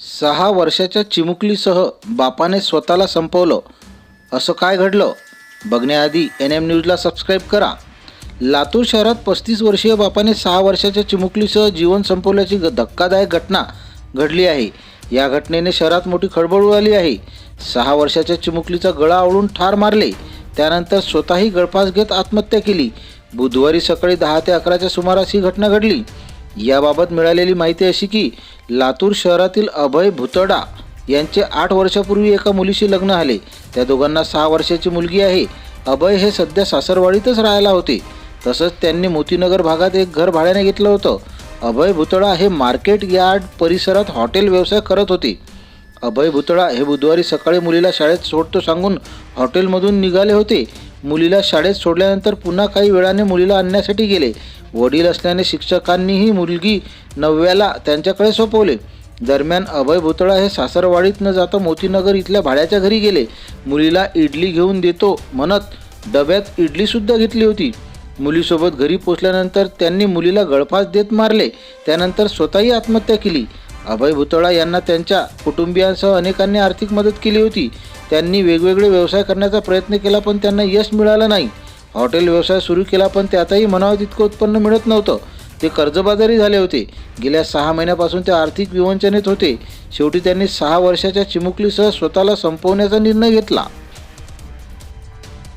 सहा वर्षाच्या चिमुकलीसह बापाने स्वतःला संपवलं. असं काय घडलं? बघण्याआधी एन एम न्यूजला सबस्क्राईब करा. लातूर शहरात पस्तीस वर्षीय बापाने सहा वर्षाच्या चिमुकलीसह जीवन संपवल्याची ग- धक्कादायक घटना घडली आहे. या घटनेने शहरात मोठी खळबळ उडाली आहे. सहा वर्षाच्या चिमुकलीचा गळा आवळून ठार मारले. त्यानंतर स्वतःही गळफास घेत आत्महत्या केली. बुधवारी सकाळी दहा ते अकराच्या सुमारास ही घटना घडली. याबाबत मिळालेली माहिती अशी की लातूर शहरातील अभय भुतडा यांचे आठ वर्षापूर्वी एका मुलीशी लग्न झाले. त्या दोघांना सहा वर्षाची मुलगी आहे. अभय हे सध्या सासरवाडीतच राहायला होते. तसंच त्यांनी मोतीनगर भागात एक घर भाड्याने घेतलं होतं. अभय भुतळा हे मार्केट यार्ड परिसरात हॉटेल व्यवसाय करत होते. अभय भुतळा हे बुधवारी सकाळी मुलीला शाळेत सोडतो सांगून हॉटेलमधून निघाले होते. मुलीला शाळेत सोडल्यानंतर पुन्हा काही वेळाने मुलीला आणण्यासाठी गेले. वडील असल्याने शिक्षकांनीही मुलगी नवव्याला त्यांच्याकडे सोपवले. दरम्यान अभय भुतळा हे सासरवाडीत न जाता मोतीनगर इथल्या भाड्याच्या घरी गेले. मुलीला इडली घेऊन देतो म्हणत डब्यात इडलीसुद्धा घेतली होती. मुलीसोबत घरी पोचल्यानंतर त्यांनी मुलीला गळफास देत मारले. त्यानंतर स्वतःही आत्महत्या केली. अभय भुतळा यांना त्यांच्या कुटुंबियांसह अनेकांनी आर्थिक मदत केली होती. त्यांनी वेगवेगळे व्यवसाय करण्याचा प्रयत्न केला पण त्यांना यश मिळालं नाही. हॉटेल व्यवसाय सुरू केला पण त्यातही म्हणावं तितकं उत्पन्न मिळत नव्हतं. ते कर्जबाजारी झाले होते. गेल्या सहा महिन्यापासून ते आर्थिक विवंचनेत होते. शेवटी त्यांनी सहा वर्षाच्या चिमुकलीसह स्वतःला संपवण्याचा निर्णय घेतला.